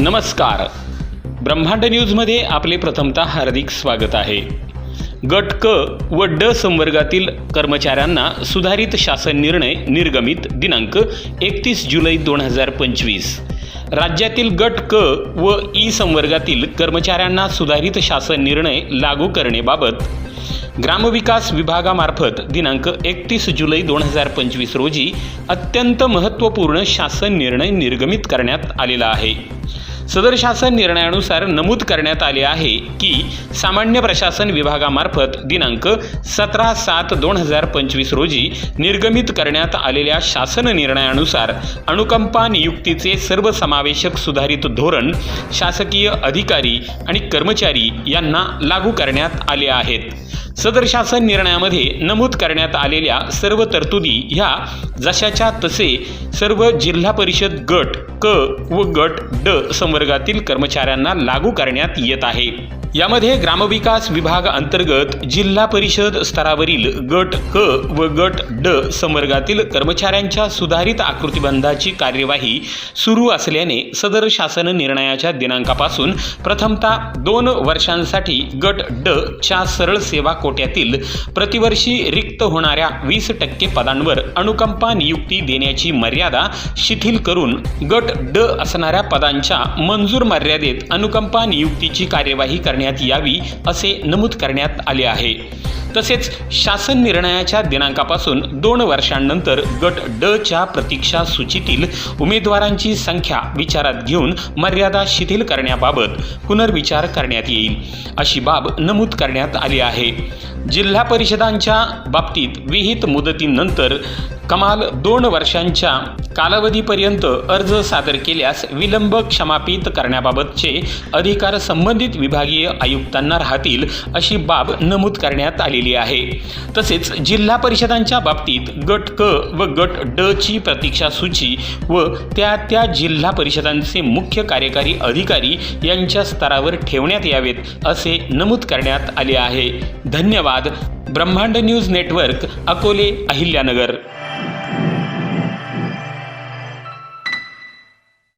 नमस्कार. ब्रह्मांड न्यूजमध्ये आपले प्रथमतः हार्दिक स्वागत आहे. गट क व ड संवर्गातील कर्मचाऱ्यांना सुधारित शासन निर्णय निर्गमित दिनांक एकतीस जुलै दोन हजार पंचवीस. राज्यातील गट क व ई संवर्गातील कर्मचाऱ्यांना सुधारित शासन निर्णय लागू करण्याबाबत ग्रामविकास विभागामार्फत दिनांक एकतीस जुलै दोन हजार पंचवीस रोजी अत्यंत महत्त्वपूर्ण शासन निर्णय निर्गमित करण्यात आलेला आहे. सदर शासन निर्णयानुसार नमूद करण्यात आले आहे की सामान्य प्रशासन विभागामार्फत दिनांक सतरा सात दोन हजार पंचवीस रोजी निर्गमित करण्यात आलेल्या शासन निर्णयानुसार अनुकंपा नियुक्तीचे सर्वसमावेशक सुधारित धोरण शासकीय अधिकारी आणि कर्मचारी यांना लागू करण्यात आले आहेत. सदर शासन निर्णयामध्ये नमूद करण्यात आलेल्या सर्व तरतुदी ह्या जशाच्या तसे सर्व जिल्हा परिषद गट क व गट ड संवर्गातील कर्मचाऱ्यांना लागू करण्यात येत आहे. यामध्ये ग्रामविकास विभाग अंतर्गत जिल्हा परिषद स्तरावरील गट क व गट ड संवर्गातील कर्मचाऱ्यांच्या सुधारित आकृतीबंधाची कार्यवाही सुरू असल्याने सदर शासन निर्णयाच्या दिनांकापासून प्रथमतः दोन वर्षांसाठी गट ड च्या सरळ सेवा कोट्यातील प्रतिवर्षी रिक्त होणाऱ्या वीस टक्के पदांवर अनुकंपा नियुक्ती देण्याची मर्यादा शिथिल करून गट ड असणाऱ्या पदांच्या मंजूर मर्यादेत अनुकंपा नियुक्तीची कार्यवाही करण्यात यावी असे नमूद करण्यात आले आहे. तसेच शासन निर्णयाच्या दिनांकापासून दोन वर्षांनंतर गट ड च्या प्रतीक्षा सूचीतील उमेदवारांची संख्या विचारात घेऊन मर्यादा शिथिल करण्याबाबत पुनर्विचार करण्यात येईल. अशी बाब नमूद करण्यात आली आहे. जिल्हा परिषदांच्या बाबतीत विहित मुदतीनंतर कमाल दोन वर्षांच्या कालावधीपर्यंत अर्ज सादर केल्यास विलंब क्षमापित करण्याबाबतचे अधिकार संबंधित विभागीय आयुक्तांना राहतील अशी बाब नमूद करण्यात आली आलेली आहे. तसेच जिल्हा परिषदांच्या बाबतीत गट क व गट ड ची प्रतीक्षा सूची व त्या त्या जिल्हा परिषदांचे मुख्य कार्यकारी अधिकारी यांच्या स्तरावर ठेवण्यात यावेत असे नमूद करण्यात आले आहे. धन्यवाद. ब्रह्मांड न्यूज नेटवर्क अकोले अहिल्यानगर.